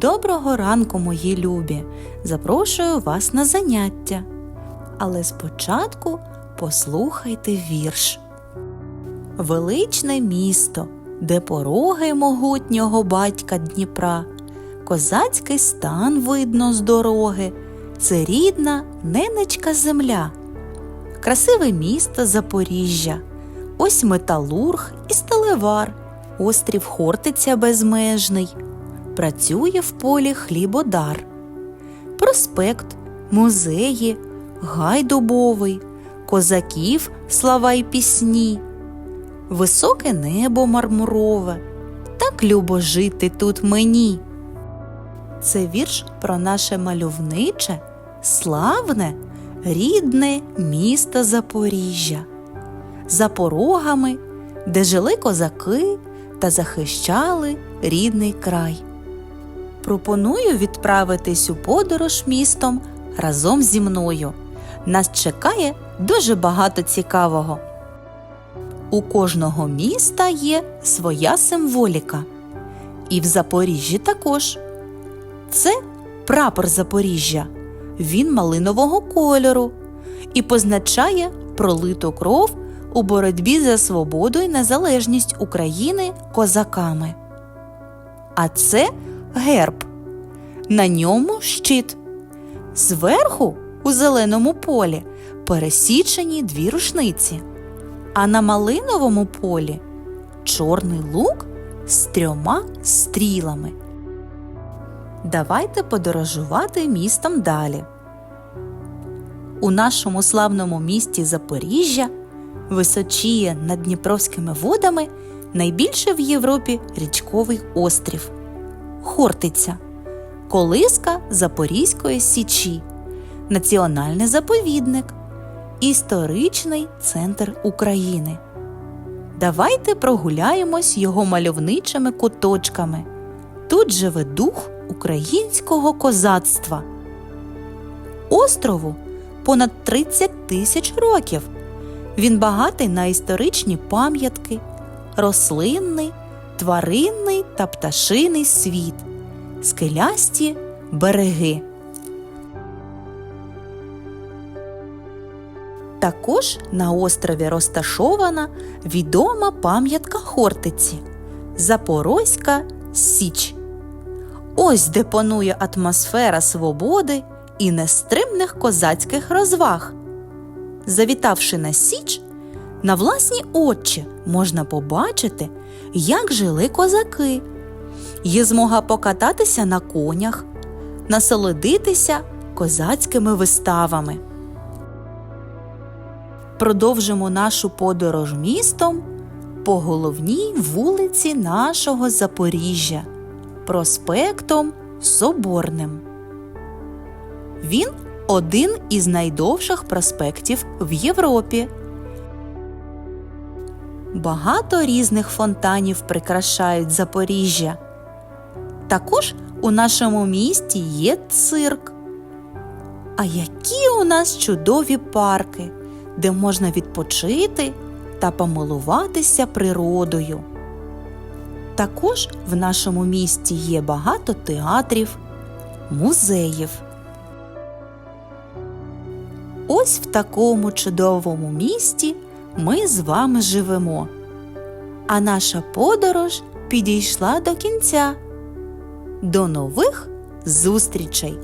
Доброго ранку, мої любі! Запрошую вас на заняття. Але спочатку послухайте вірш. Величне місто, де пороги могутнього батька Дніпра, козацький стан видно з дороги, це рідна ненечка земля, красиве місто Запоріжжя, ось металург і сталевар, острів Хортиця безмежний, працює в полі хлібодар, проспект, музеї, гай дубовий, козаків слава й пісні, високе небо мармурове, так любо жити тут мені. Це вірш про наше мальовниче, славне, рідне місто Запоріжжя, за порогами, де жили козаки та захищали рідний край. Пропоную відправитись у подорож містом разом зі мною. Нас чекає дуже багато цікавого. У кожного міста є своя символіка. І в Запоріжжі також. Це прапор Запоріжжя. Він малинового кольору і позначає пролиту кров у боротьбі за свободу і незалежність України козаками. А це герб. На ньому щит. Зверху у зеленому полі пересічені дві рушниці, а на малиновому полі чорний лук з трьома стрілами. Давайте подорожувати містом далі. У нашому славному місті Запоріжжя височіє над Дніпровськими водами найбільший в Європі річковий острів Хортиця, колиска Запорізької Січі, національний заповідник, історичний центр України. Давайте прогуляємось його мальовничими куточками. Тут живе дух українського козацтва. Острову понад 30 тисяч років. Він багатий на історичні пам'ятки, рослинний, тваринний та пташиний світ, скелясті береги. Також на острові розташована відома пам'ятка Хортиці Запорозька Січ. Ось де панує атмосфера свободи і нестримних козацьких розваг. Завітавши на Січ, на власні очі можна побачити, як жили козаки. Є змога покататися на конях, насолодитися козацькими виставами. Продовжимо нашу подорож містом по головній вулиці нашого Запоріжжя проспектом Соборним. Він один із найдовших проспектів в Європі. Багато різних фонтанів прикрашають Запоріжжя. Також у нашому місті є цирк. А які у нас чудові парки, де можна відпочити та помилуватися природою. Також в нашому місті є багато театрів, музеїв. Ось в такому чудовому місті ми з вами живемо. А наша подорож підійшла до кінця. До нових зустрічей!